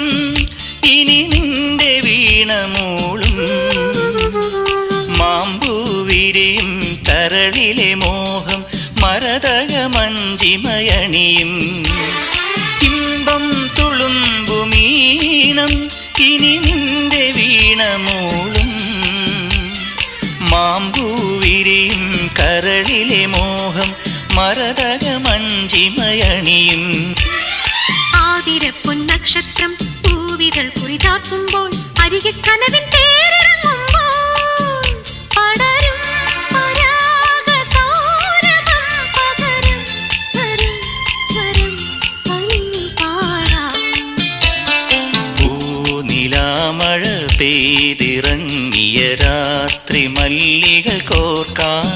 സ്വർണം ഇനി നിന്റെ വീണമൂളും. മാമ്പൂവിരിയും കരളിലെ മോഹം മരതക മഞ്ചിമയണിയും. ഇമ്പം തുളുമ്പുമീണം ഇനി നിന്റെ വീണമൂളും. മാമ്പൂവിരിയും കരളിലെ മോഹം മരതക മഞ്ചിമയണിയും. ചാർത്തുമ്പോൾ അരികെ കനവിൻ മഴ പെയ്തിറങ്ങിയ രാത്രി മല്ലികൾ കോർക്കാം.